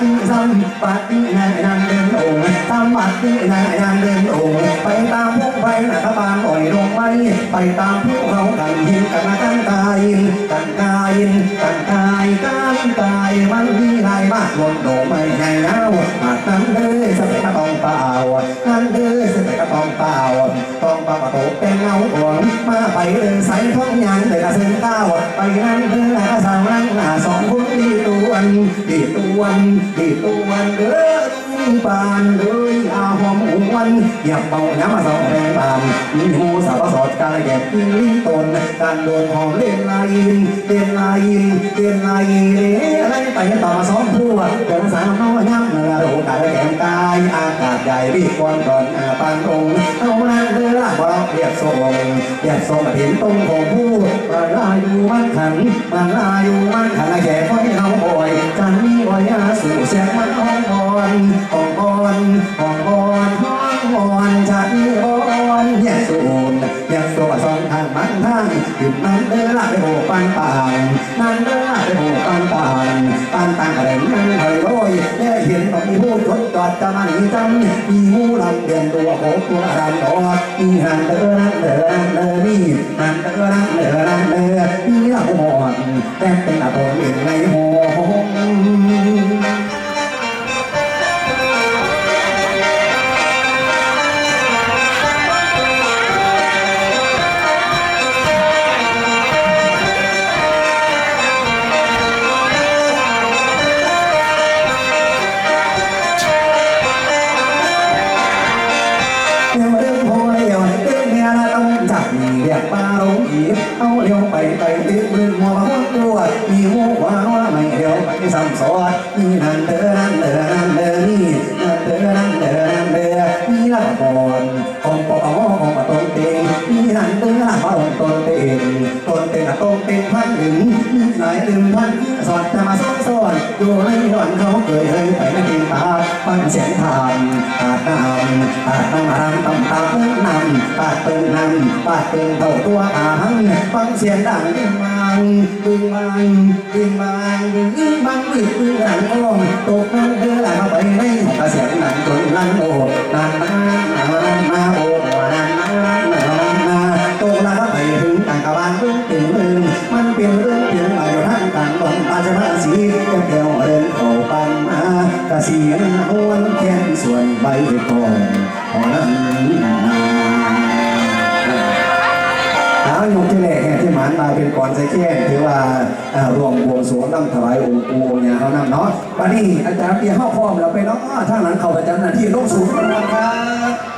ติสัมปตินายนางเดินโองค์สัมปตินายนางเดินโองไปตามพวกไปนะกบาลอ่อยลงไม้ไปตามพวกเขากันยินกันนะกันกายกันกายกันกายกันกายมันมีลายมากลนโดไม่ใหญ่แล้วอาจนั้นเลยสเปกต้องเปล่านั้นเลย ตองปล่าประตูเป็นเงาหอนมาไปเดินสายท้องยางเลยละเส้นก้าวไปนั่นเลยกระสาวนั่งหน้าสองคนดีตัวนดีตัวนดีตัวนเด้อปานเลยอ นเหยียบเบาน้ำมาสองแรงบานมีหูสาวสอดการแก็บกินลิ้นตนการโดนหอมเล่นลายินเล่นลายินเล่นลายินเล่อะไรไปต่อมาสองพัวเดินสาวน้อยยักษ์เนื้อโรกายแก้มกายอากาศใหญ่รีบก่อนก่อนอาปานองเอานั่งเรือบ่เรียบทรงเรียบทรงเห็นตรงของผู้มาลายอยู่มันขันมันลายอยู่มันขันแก่คนเขาบ่อยจันนี้บ่อยอาสู่เสียงมันห้องอ่อนห้องอ่อนห้องอ่อน มันทางหยุดมันเดินไปโบปันป่างนั่นเดินไปโบปันป่างปันต่างอะไรมันเฮยโอยได้เห็นต้องมีผู้ทดจอดจะมันจำมีมูลำเดือนตัวโหตัวรำดอมีหันเดินเดินเดินนี่หันเดินเดินเดินมีละหอดแต่เป็นอะตัวเองในหอ ละก่อนองปอของมาต้นเต็งมีนั่นเด้อละปะต้นเต็งตนเต็งต้นเต็งพันหนึ่งไหนลืมพันสอดจะมาซ้อนซ้อนอยู่ในหย่อนเขาเคยเคยไปไม่กินตา ฟังเสียงทานตาตามตาตามรำตำตาเพิ่งนำปาดเปิงนำปาดเปิงเท่าตัวอาหังฟังเสียงดังดึงมังดึงมังดึงมังดึงมังดึงดึงหลังอ้อมตกนั่งเดือหลังไปในกระเสียงหนังจนนั่งโอ้นานนานนานนาโอ้านมาเป็นก่อนใส่แค่ถือว่าอ่ารวมบวงสรวงตั้งถวายองค์ปู่องค์ยเขานั่นเนาะวันนี้อาจารย์เตียเข้าพร้อมเราไปเนาะถ้าหลังเขาประจำหน้าที่ลงสูงวัลครับ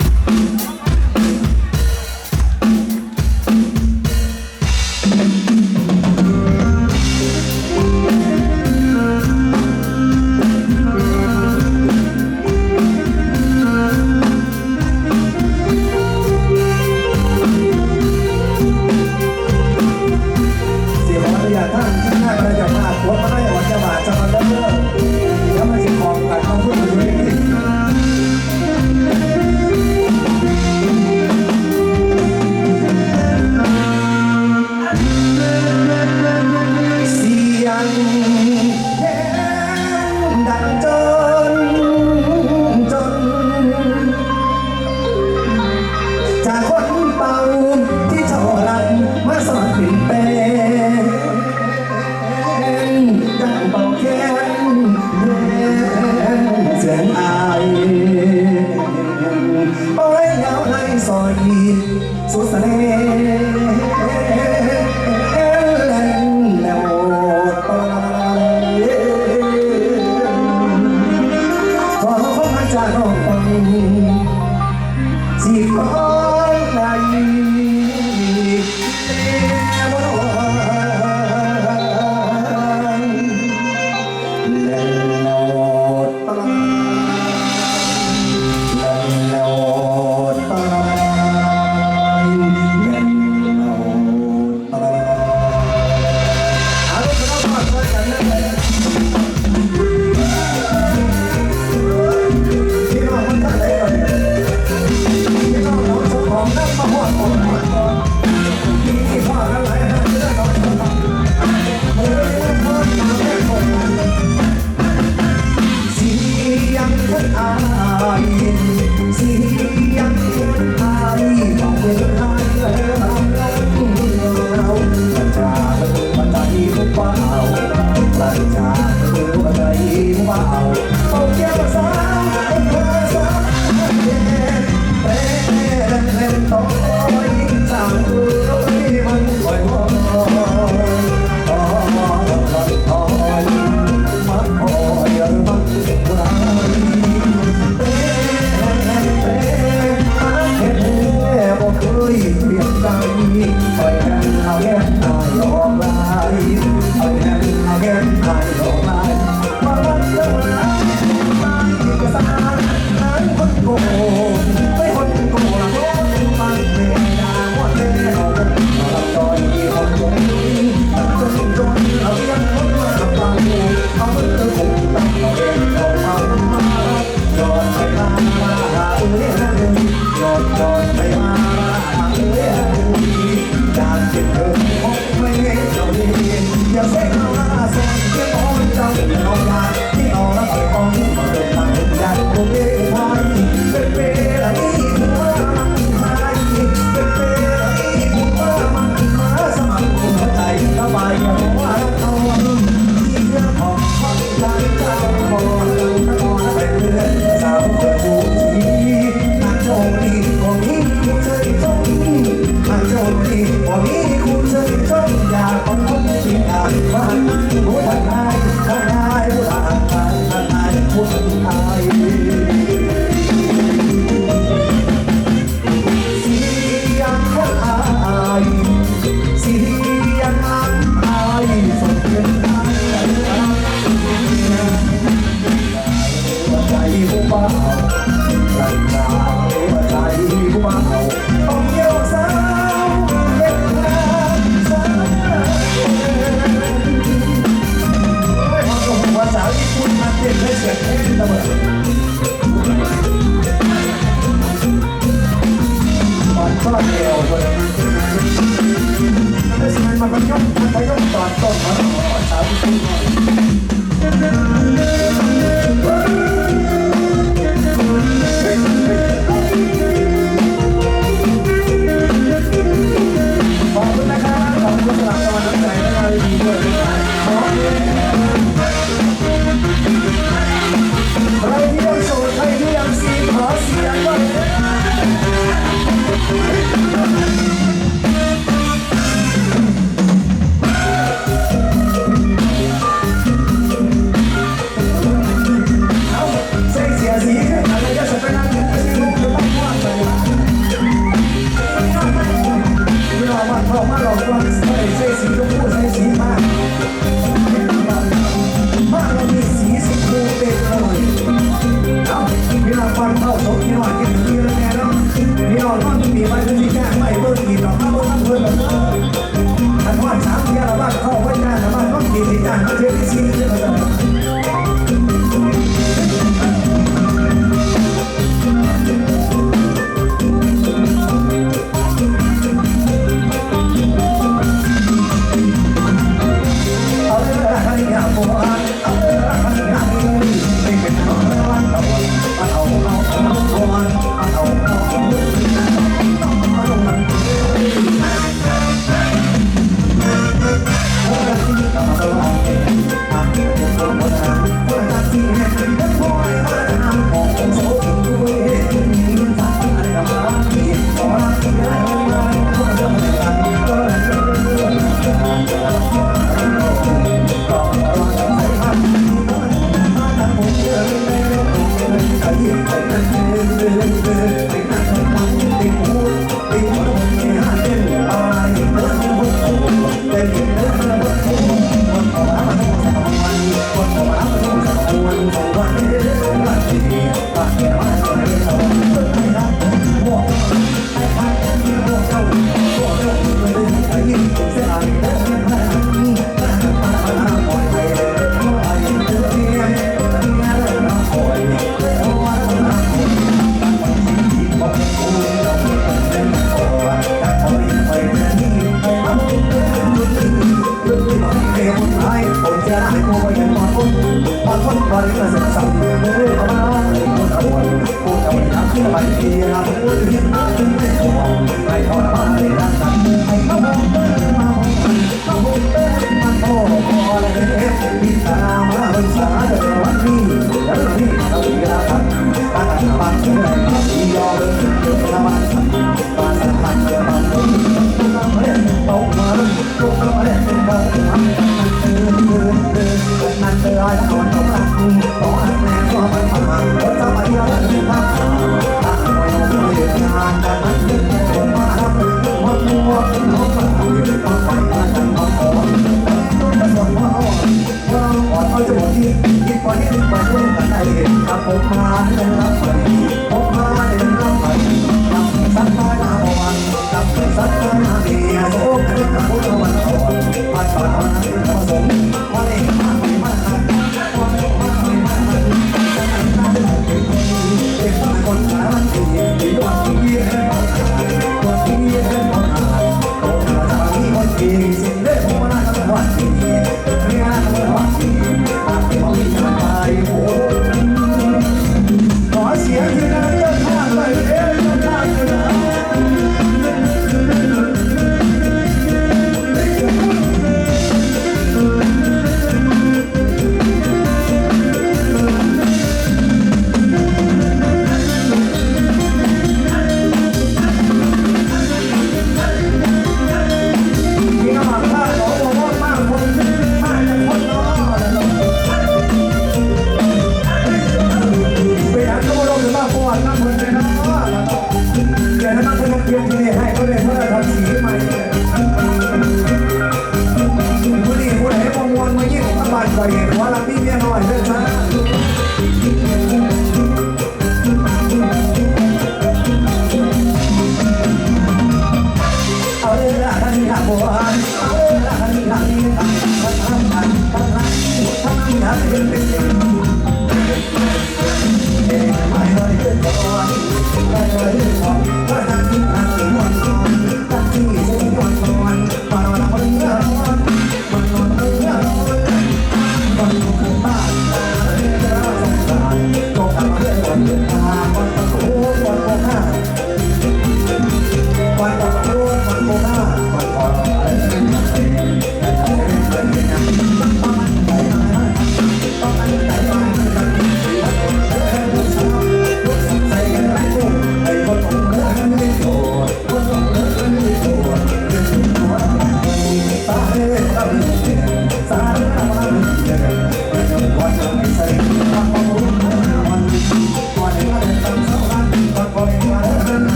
Every night.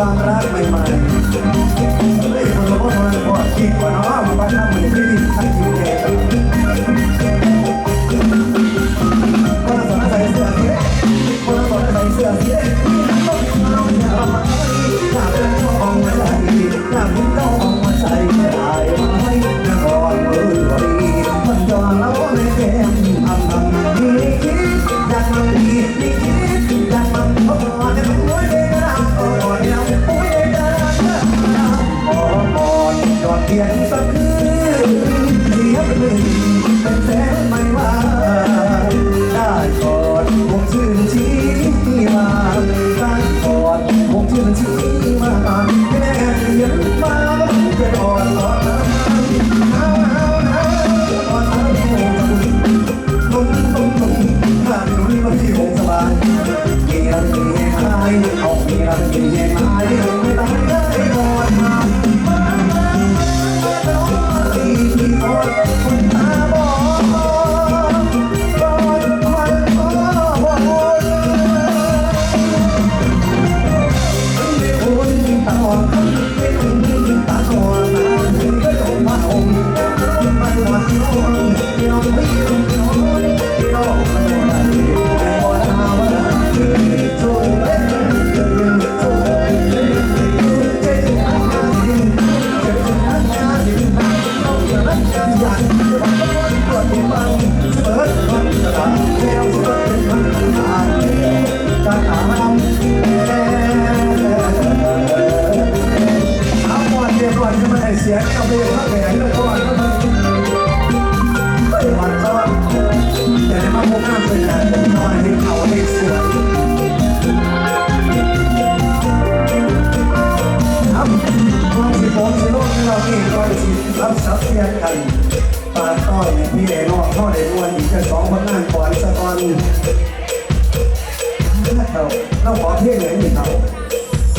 I'm hablar, mi madre. อเทพลงไหนหนึ่งครับ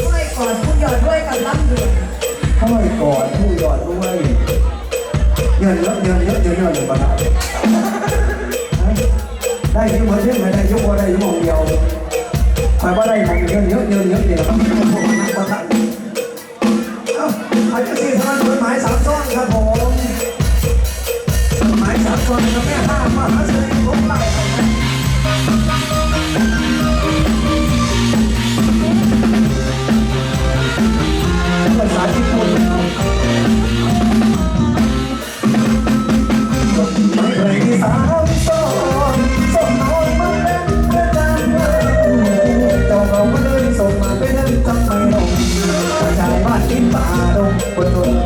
ด้วยก่อนผู้ยอดด้วยกับล่ำด่วนห้วยกอดผู้ยอดด้วยเงินเยอะเงินเยอะเงินเยอะเลยบ้างได้ยุ่งเพราะเช่นไมได้ยุ่งเพาได้ยุ่งองเดียวหมาว่าได้ของเงินเยอะเงินเยอะเยวคประธานเอาจจะสี่ท่านกฎหมายสามซ้อนครับผมหมายสามซ้อนกับแม่ห้ามมหาเสน่ห์ 欢迎